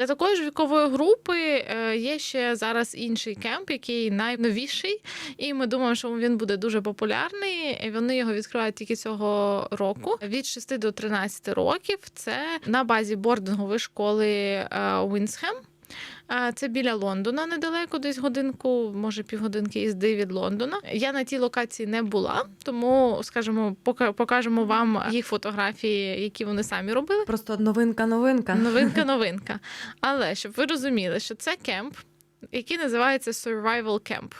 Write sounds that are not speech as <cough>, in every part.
Для такої ж вікової групи е, є ще зараз інший кемп, який найновіший, і ми думаємо, що він буде дуже популярний. Вони його відкривають тільки цього року від 6 до 13 років. Це на базі бордингової школи Уінсхем. Це біля Лондона, недалеко, десь годинку, може півгодинки їзди від Лондона. Я на тій локації не була, тому скажімо, покажемо вам їх фотографії, які вони самі робили. Просто новинка, новинка. Новинка, <laughs> новинка. Але щоб ви розуміли, що це кемп. Який називається Survival Camp.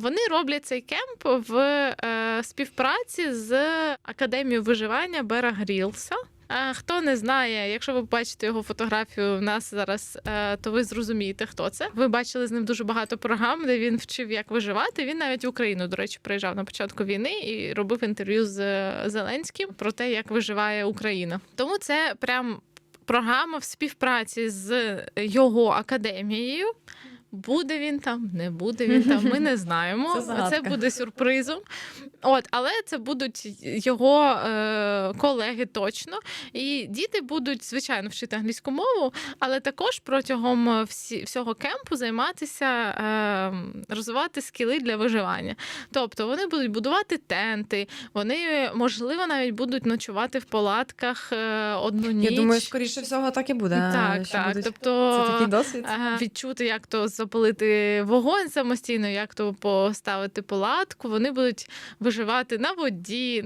Вони роблять цей кемп в е, співпраці з Академією виживання Бера Грілса. Хто не знає, якщо ви бачите його фотографію в нас зараз, е, то ви зрозумієте, хто це. Ви бачили з ним дуже багато програм, де він вчив, як виживати. Він навіть в Україну, до речі, приїжджав на початку війни і робив інтерв'ю з е, Зеленським про те, як виживає Україна. Тому це прям програма в співпраці з його академією. Буде він там, не буде він там. Ми не знаємо. <laughs> Це загадка. Це буде сюрпризом. От, але це будуть його е, колеги точно. І діти будуть, звичайно, вчити англійську мову, але також протягом всі, всього кемпу займатися, е, розвивати скіли для виживання. Тобто вони будуть будувати тенти, вони, можливо, навіть будуть ночувати в палатках е, одну ніч. Я думаю, скоріше всього так і буде. Так, що так. будуть- Тобто Це такий досвід. е, відчути, як то запалити вогонь самостійно, як то поставити палатку. Вони будуть виживати на воді.